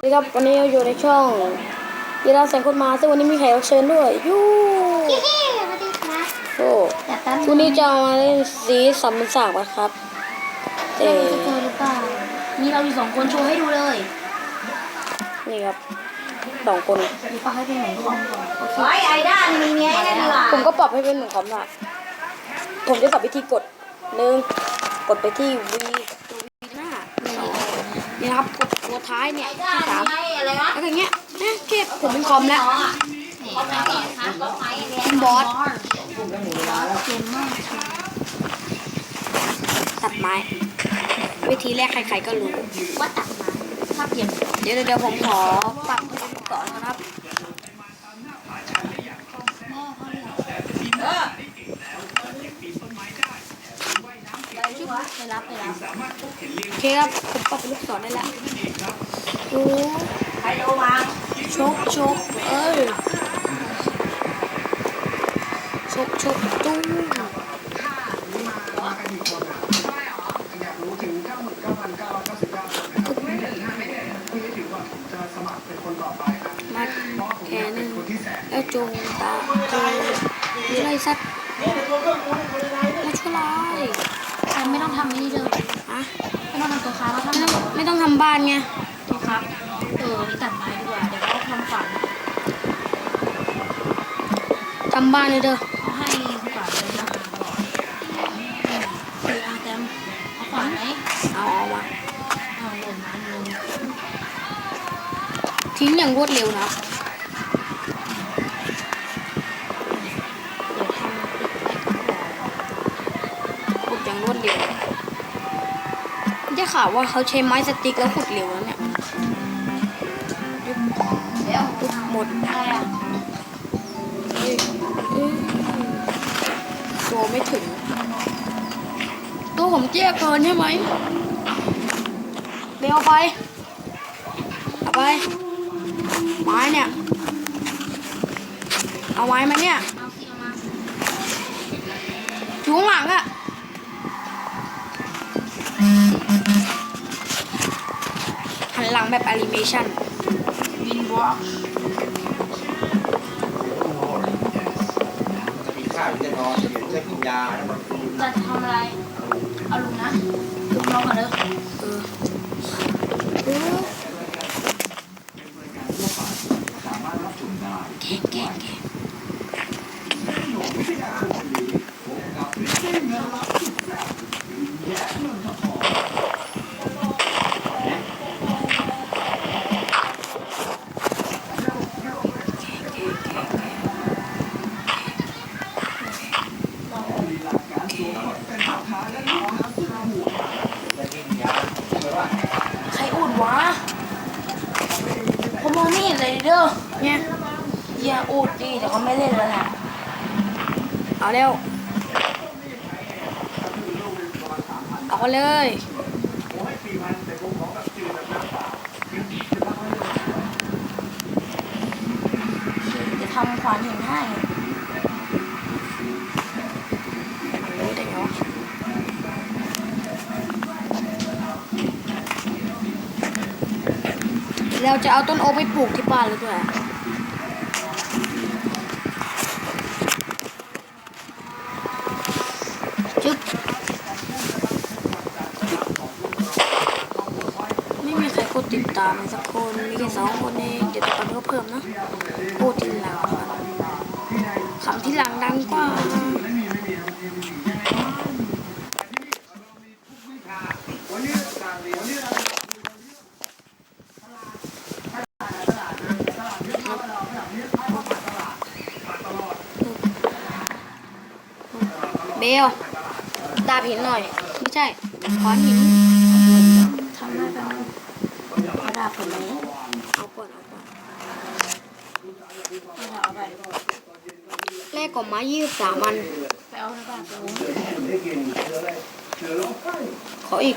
สวัสดีครับวันนี้เราอยู่ในช่องยีราแสงคนมาซึ่งวันนี้มีแขกรับเชิญด้วยยูเย้สวัสดีครับโอ้แต่แป๊บวันนี้จะเอามาเล่นสีสัมพันธ์สากนะครับแต่จะเจอหรือเปล่านี่เราอยู่สองคนโชว์ให้ดูเลยนี่ครับสองคนดูปากให้เป็นเหมือนคอมก่อนโอเคไอ้ไอ้ด้านมีเงี้ยนั่นดีกว่าผมก็ปรับให้เป็นเหมือนคอมได้ผมจะปรับวิธีกดหนึ่งกดไปที่ V ตัว V หน้าสองนี่นะครับกด ตัวท้ายเนี่ยที่สามไอ้อะไรวะแล้วก็อย่างเงี้ยนะเก็บผมเป็นคอมแล้วนี่มาครับก็ไม้เนี่ยเป็นบอสเกมมากตัดไม้ วิธีแรกใครๆก็รู้ว่าตัดมาถ้าเปลี่ยนเดี๋ยวเดี๋ยวผมขอปรับให้เป็นก่อนนะครับเออไปรับไปรับโอเคครับผมปรับเป็นลูกศรได้แล้ว ดูใครโทรมาชกชกเอ้ยชกชกตุ้งมาแขนหนึ่งแล้วจูงตาจูงมีอะไรสักมาช่วยลายแต่ไม่ต้องทำนี่เลยอะไม่ต้องทำตัวค้าเราไม่ต้องไม่ต้องทำบ้านไง ครับ เออนี่ตัดไม้ดีกว่า เดี๋ยวเราทำฝันทำบ้านเลยเด้อเอาให้ฝันเลยนะเอออาแตมเอาฝันไหมเอาออกมาเอาหล่นมาหนึ่งทิ้งอย่างรวดเร็วนะ ข่าวว่าเขาใช้ไม้สติ๊กแล้วขุดเร็วแล้วเนี่ยหมดอะไรอะเอ้ไม่ถึง ตัวผมเจี้ยเกินใช่ไหมเบลเอาไปเอาไป ไม้เนี่ย เอาไม้มาเนี่ยเอาสิเอามาอยู่ข้างหลังอะ หันหลังแบบแอนิเมชันวินวอล์กจะกินข้าวหรือจะนอนหรือจะกินยาแล้วมันจะทำอะไร เอาลุงนะลุงลองก่อนเด้อเออเออแกะแกะแกะ เด้อเนี่ยเฮียอูดดีแต่เขาไม่เล่นแล้วแหละเอาเร็ว เอาเลยจะทำขวานหินให้ เราจะเอาต้นโอ๊กไปปลูกที่บ้านเลยด้วยจึ๊บไม่มีใครกดติดตามเลยสักคน มีแค่สองคนเองเดี๋ยวตอนนี้ก็เพิ่มนะพูดทีหลังคำที่หลังดังกว่าเบลดาบหินหน่อย ไม่ใช่ขอนหินทำได้แป๊บนึงเอาดาบผมไหมเอาก่อนเอาก่อนเอาไปแรกก่อนไม้ยี่สิบสามอันไปเอาดาบผมขออีก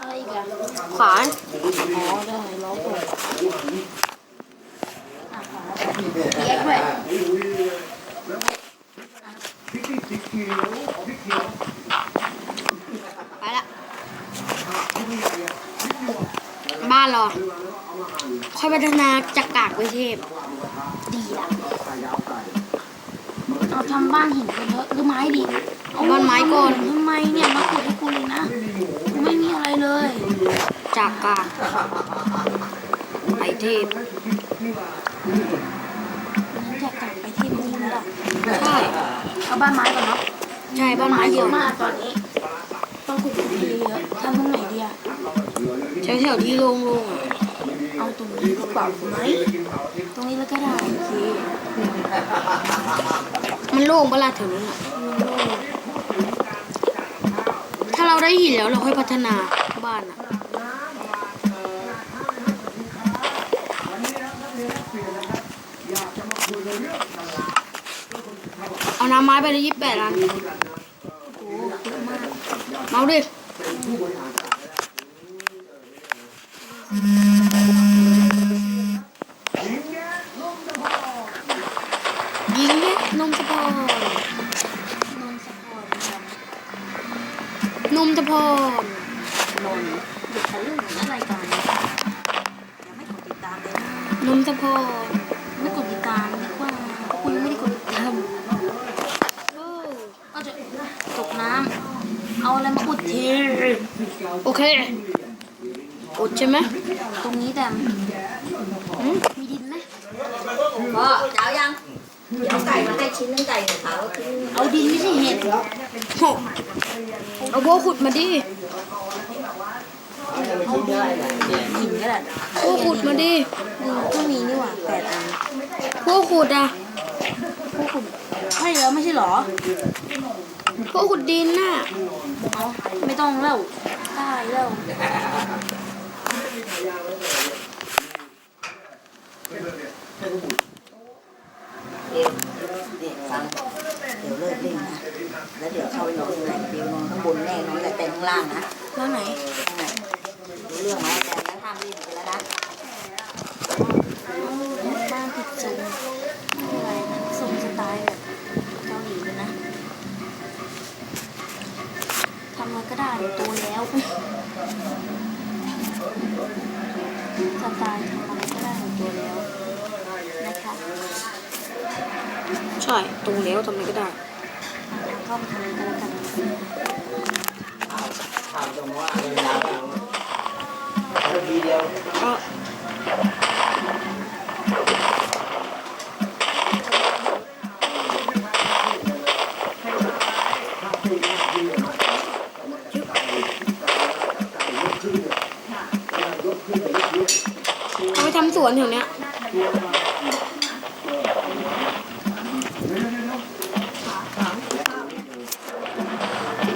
อะไรอีกอะขวานอ๋อได้ล้อผมอะขวานเล็กด้วย ไปละโอ้านเหรอค่อยพัฒนาจากกากไปเทพ ดีละเอาทำบ้านหินกันเถอะหรือไม้ดิเอาบ้านไม้ก่อนทำไมเนี่ยมาขุดให้กูเลยนะกูไม่มีอะไรเลย จากกากไปเทพ ใช่เอาบ้านไม้ก่อนเนาะใช่บ้านไม้เยเยอะอะมากตอนนี้ ต้องขุดขุดเยอะๆทำตรงไหนดีอะแถวแถวๆที่โล่งๆอะเอาตรงนี้ดีกว่าไหมตรงนี้แล้วก็ได้โอเคมันโล่งปะล่ะแถวนั้นอะถ้าเราได้หินแล้วเราค่อยพัฒนาบ้านอะ เอาน้ำไม้ไปเลยยี่สิบแปดล้านโอ้เยอะมากเมาดิยิงเนี่ยนมสะพอนนนสปอร์นมสะพอนนนเด็กทะลึ่งอะไรกันยังไม่กดติดตามเลยนนมสะพอนไม่กดติดตามดีกว่าคุณยังไม่ได้กดติดตาม โอ้ ก็จะตก น้ำเอาอะไรมาอุดทีโอเคอดใช่ไหมตรงนี้แต่มมีดินไหมพ่อเจ้ายังเดี๋ยวไก่มาให้ชิ้นนึงไก่ขาวเอาดินไม่ใช่เห็ดโหเอาโบขุดมาดิเอาดินหินก็ได้โบขุดมาดิดินก็มีนี่หว่าแปดอันโบขุดอะพวกคุณใช่แล้วไม่ใช่หรอ โบขุดดินน่ะเอาไม่ต้องแล้วได้แล้วเดี๋ยวเดี๋ยวฟังเดี๋ยวเลิกเล่นนะ แล้วเดี๋ยวเข้าไปนอนข้างในเดี๋ยวนอนข้างบนแน่นอนแต่เต็มข้างล่างนะแล้วไหนข้างในรู้เรื่องไหมแต่แล้วห้ามรีบไปแล้วนะบ้านผิดทรง ทำอะไรก็ได้โตแล้วสไตล์ทำอะไรก็ได้โตแล้วนะคะใช่ตรงแล้วทำอะไรก็ได้เข้าไปทำอะไรก็แล้วกันก็ แถวเนี้ย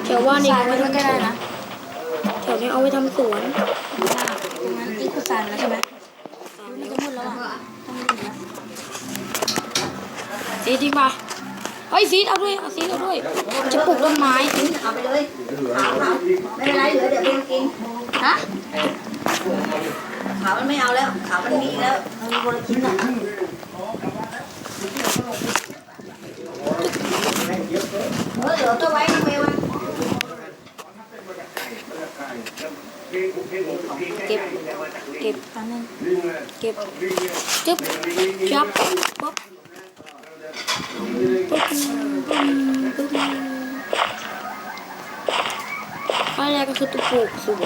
แถวว่านี่ทรายเอาไว้ไว้ด้วยก็ทำสได้วนนะแถวนี้เอาไว้ทำสวนงั้นอีกคือซันแล้วใช่ไหมมันจะมืดแล้วอะต้องรีบนะซีดดีกว่าเฮ้ยซีดเอาด้วยเอาซีดเอาด้วย จะปลูกต้นไม้เอาไปเลยขาวขาวไม่เป็นไรเหลือเดี๋ยวไปกินฮะ ขาวมันไม่เอาแล้วขาวมันมีแล้วมันมีคนละชิ้นอะเออเดี๋ยวตัวไว้ทำไมวะเก็บ เก็บแป๊บนึงเก็บจึ๊บจับปุ๊บปุ๊บปุ๊บขั้นแรกก็คือตัวปลูกสวน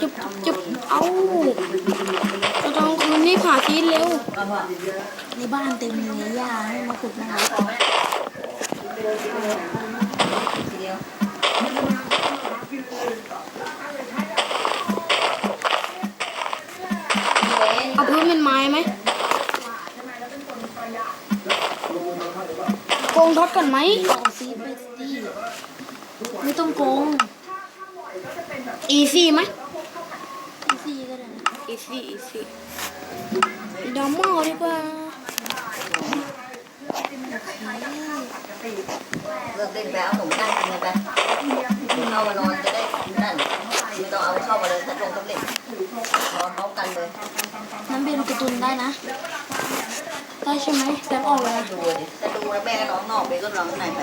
จุ๊บจุ๊บ เอาจะต้องคืนนี่ผ่าทีเร็ว ในบ้านเต็มเลยหญ้าให้มาขุดนะคะทีเดียวเอาพื้นเป็นไม้ไหมโกงทดก่อนไหมเอาซีไปสิไม่ต้องโกง อีซี่ไหมอีซี่ easy easy ดอมมอดีกว่าเลิกเล่นไปเอาหนุ่มนั่งกินไปเข้านอนจะได้นั่นไม่ต้องเอาเข้ามาเลยถ้างต้อเลนอนพร้อกันเลยน้ำเบนกระตุนได้นะได้ใช่ไหมแซมออกเลยนะดูดิจะดูแลแม่ก็ร้องนอกไปก็ร้องข้างในไป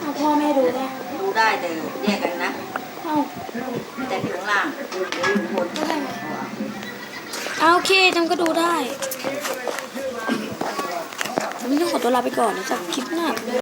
เอาพ่อแม่ดูได้ดูได้แต่แยกกันนะแต่อยู่ข้งล่างดูดูคบนก็ได้ โอเคจำก็ดูได้วันต้องขอตัวลาไปก่อนนะจากคลิปหน้า